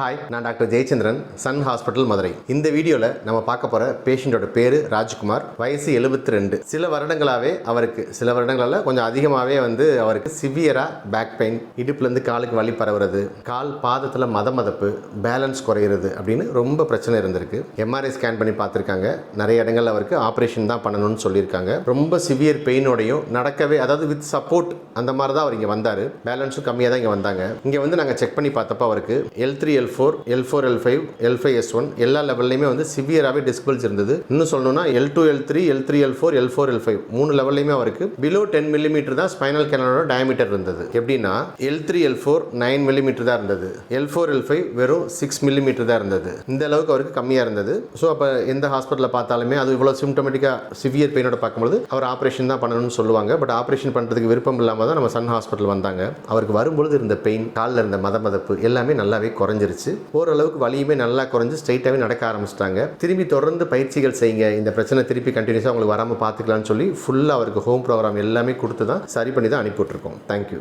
Hi நான் doctor Jayachandran Sun hospital Madurai. இந்த வீடியோவில் நம்ம பார்க்க போகிற பேஷண்ட்டோட பேர் ராஜ்குமார். வயசு எழுபத்தி ரெண்டு சில வருடங்களாகவே அவருக்கு சில வருடங்களால் கொஞ்சம் அதிகமாகவே வந்து அவருக்கு சிவியராக பேக் பெயின் இடுப்புலேருந்து காலுக்கு வலி பரவுறது கால் பாதத்தில் மத மதப்பு பேலன்ஸ் குறையிறது அப்படின்னு ரொம்ப பிரச்சனை இருந்திருக்கு. எம்ஆர்ஐ ஸ்கேன் பண்ணி பார்த்துருக்காங்க. நிறைய இடங்கள்ல அவருக்கு ஆப்ரேஷன் தான் பண்ணணும்னு சொல்லியிருக்காங்க. ரொம்ப சிவியர் பெயினோடையும் நடக்கவே அதாவது வித் சப்போர்ட் அந்த மாதிரி தான் அவர் இங்கே வந்தார். பேலன்ஸும் கம்மியாக தான் இங்கே வந்தாங்க. இங்கே வந்து நாங்கள் செக் பண்ணி பார்த்தப்போ அவருக்கு L three L four L four L five L five S one எல்லா லெவல்லையுமே வந்து சிவியராகவே டிஸ்பிள்ஸ் இருந்தது. இன்னும் சொல்லணும்னா L two L three L three L four L four L five மூணு லெவல்லையுமே அவருக்கு. பிலோ டென் மில்லிமீட்டர் தான் ஸ்பைனல் கேனலோட டயமீட்டர் இருந்தது. எப்படின்னா L three L four nine millimetre தான் இருந்தது. எல் ஃபோர் எல் ஃபைவ் வெறும் சிக்ஸ் மில்லிமீட்டர் தான் இருந்தது. இந்த அளவுக்கு அவருக்கு கம்மியாக இருந்தது. ஸோ அப்போ எந்த ஹாஸ்பிட்டலில் பார்த்தாலுமே அது இவ்வளோ சிம்டமேட்டிக்காக சிவியர் பெயினோட பார்க்கும்போது அவர் ஆப்ரேஷன் தான் பண்ணணும்னு சொல்லுவாங்க. பட் ஆப்ரேஷன் பண்ணுறதுக்கு விருப்பம் இல்லாமல் தான் நம்ம சன் ஹாஸ்பிட்டல் வந்தாங்க. அவருக்கு வரும்பொழுது இருந்த பெயின் காலில் இருந்த மத மதப்பு எல்லாமே நல்லாவே குறைஞ்சிருச்சு. ஓரளவுக்கு வலியுமே நல்லா குறைஞ்சு ஸ்ட்ரைட்டாகவே நடக்க ஆரம்பிச்சிட்டாங்க. திரும்பி தொடர்ந்து பயிற்சிகள் செய்யுங்க. இந்த பிரச்சனை திருப்பி கண்டினியூஸாக உங்களுக்கு வராமல் பார்த்துக்கலாம்னு சொல்லி ஃபுல்லாக அவருக்கு ஹோம் ப்ரோக்ராம் எல்லாமே கொடுத்து தான் சரி பண்ணி தான் அனுப்பி விட்ருக்கோம் தேங்க்யூ